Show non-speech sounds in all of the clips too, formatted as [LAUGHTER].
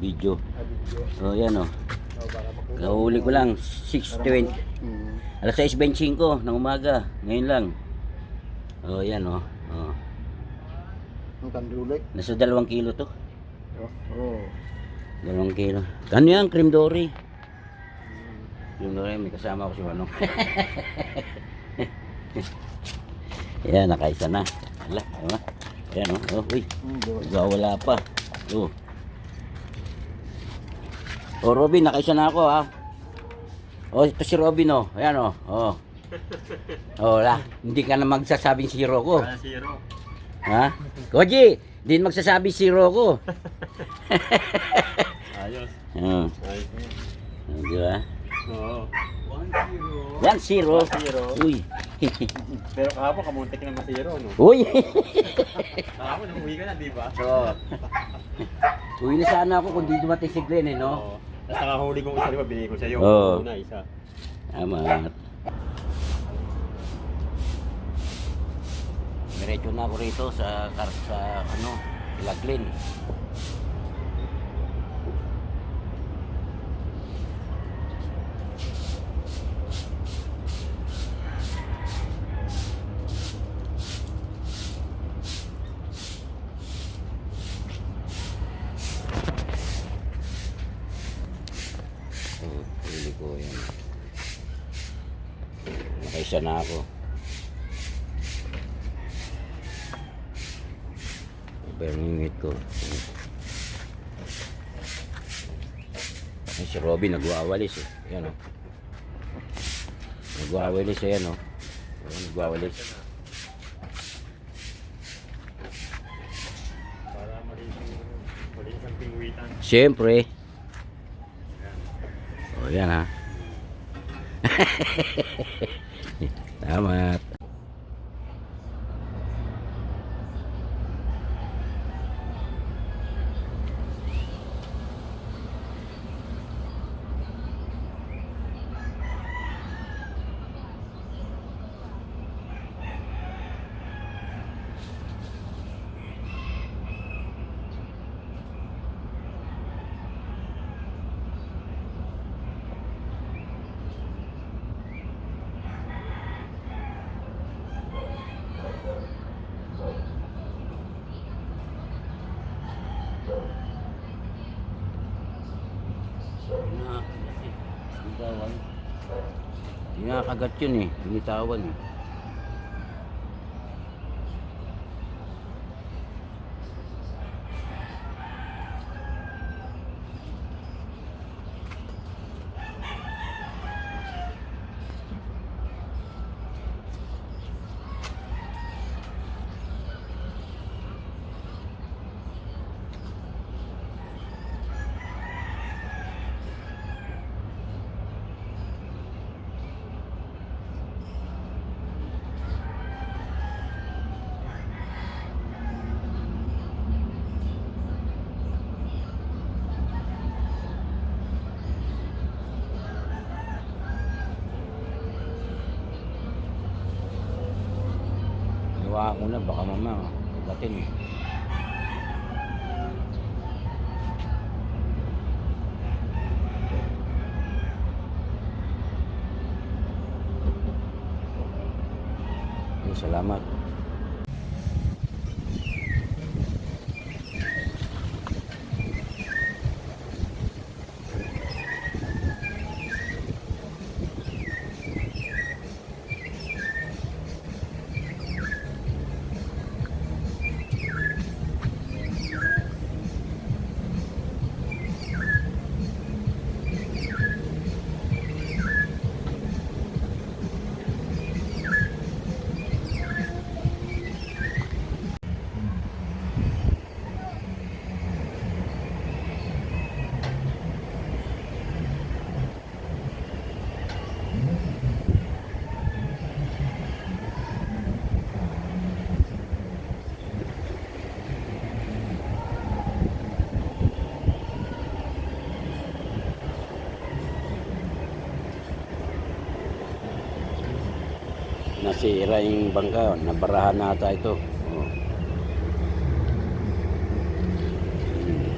video. Video. Oh, yan oh. Oh. Kahuli ko lang 6.20. Hmm. Alas 6.25 ng umaga. Ngayon lang. Oh, yan oh. oh. Ang kandulik. Nasa dalawang kilo to. Oh. oh. Dalawang kilo. Ano yan? Cream dory. Cream dory. May kasama ko si Manong. [LAUGHS] yan, nakaisa na. Ala, ano? Ayan oh. Oh, uy. Hmm, doon. Wala pa. Oh. Oh, Robin, nakaisa na ako ha. Oh, ito si Robin oh. Ayan oh. Oh. Oh, la. Hindi ka na magsasabing zero ko. Wala zero. Ha? Koji, din magsasabi zero ko. [LAUGHS] Ayos. Oh, Ayos. di ba? Oo. One zero. Zero. Uy. [LAUGHS] Pero kahapon kamuntik na masiro, no? Uy. [LAUGHS] Kahapon umuwi ka na, di ba? so, uwi na sana ako kung di dumating si Glenn eh, no? Oo. Tapos nakahuli kong isa, di ba? Binigay ko sa'yo. Oo. Una, isa. Tama. Diretso na ako rito sa sa ano, Laglin. So, huli ko yan. Nakaisa na ako. Pero ngingit ko. Ay, si Robin nagwawalis eh. Yan o. Nagwawalis eh, yan o. Ayan, Nagwawalis. Para malinis ang pingwitan. Siyempre. O yan ha. [LAUGHS] Nakakagat yun eh. Binitawan eh. Gawa ko na. Baka mama. Batin Salamat. Nasira yung bangka, nabarahan nata ito. Oh. Hmm.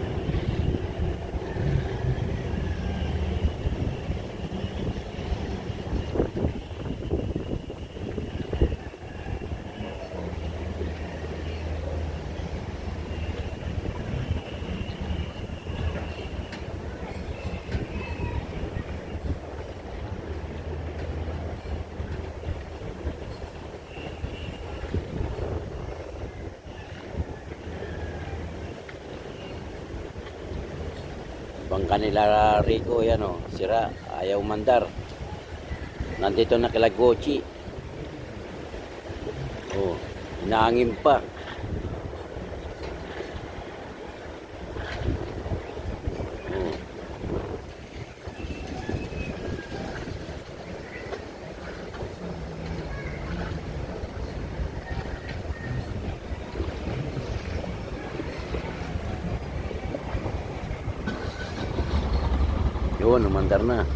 Yung kanila Rico, yan o, sira, ayaw mandar. Nandito na kila Gochi. Oh, inaangin pa. Oh. Yun, umandar na.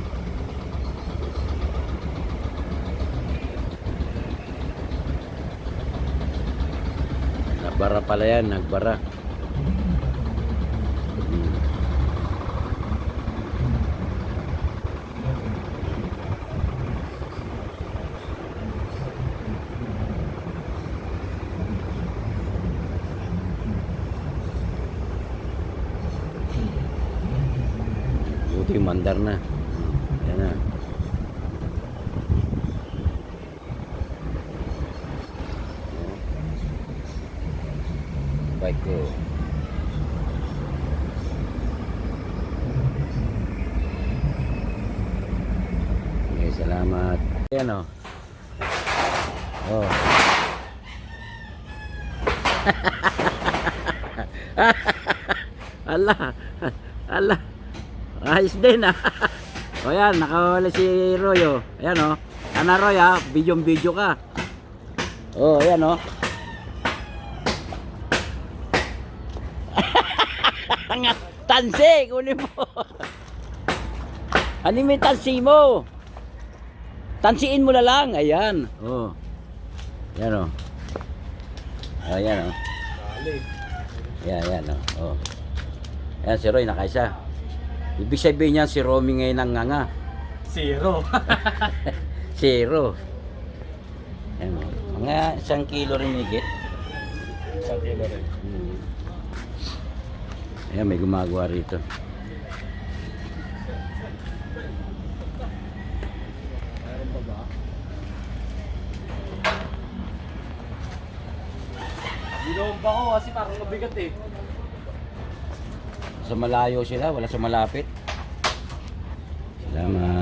Nagbara pala yan, nagbara. Buti mandar na. Yan na. Bike ko. Okay, salamat. Yan o. Oh. [LAUGHS] ala. Ala. Ayos din ah. [LAUGHS] o yan, nakawala si Roy oh. Ayan oh. Ana Roy ah, video-video ka. Oh, ayan oh. [LAUGHS] Nga, tansi, kunin mo. [LAUGHS] ano yung tansi mo? Tansiin mo na lang. Ayan. Oh. Ayan oh. Ayan oh. Ayan, ayan oh. oh. Ayan si Roy, nakaisa. Ibig sabihin niya si Romy ngayon ang nganga. Zero. [LAUGHS] Zero. Ayan, mga isang kilo rin higit. Isang kilo rin. Hmm. Ayan, may gumagawa rito. Binomba ko kasi parang mabigat eh. Sa malayo sila, wala sa malapit. Salamat.